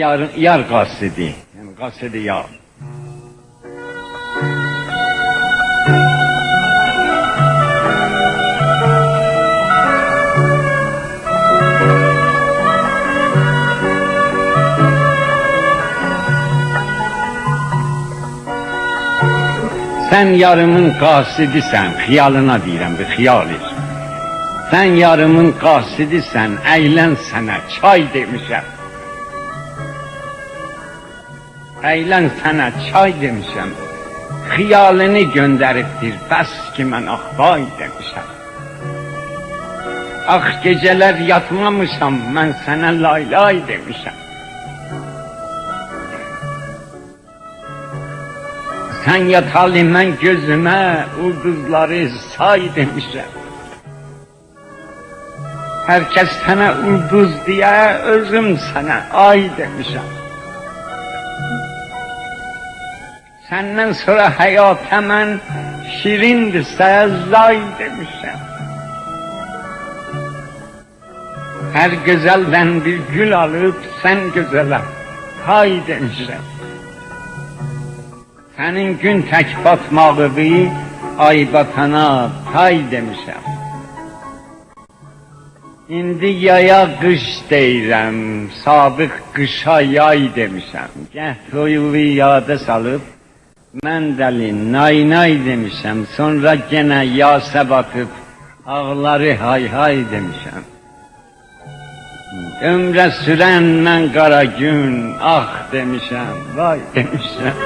Yar, yar kasidi. Yani kasidi yar. Sen yarımın qasidisən, xiyalına deyirəm, bir xiyal. Sen yarımın qasidisən, əylən sənə çay demişəm. Əylən sənə çay demişəm. Xiyalını göndəribdir, bəs ki mən axbay demişəm. Ax gecələr yatmamışam, mən sənə lay lay demişəm. Sen yatalı mən gözümə ulduzları say demişəm. Herkes sana ulduz diye özüm sana ay demişəm. Senden sonra hayata mən şirindirsə zay demişəm. Her güzelden bir gül alıp sen güzele hay demişəm. Senin gün tek batmağı ay batana tay demişəm. İndi yaya qış deyirəm, sabıq qışa yay demişəm. Gəh toyuğu yada salıb, mən dəli nay nay demişəm. Sonra genə yasa batıb, ağları hay hay demişəm. Ömrə sürən mən qara gün, ah demişəm, vay demişəm.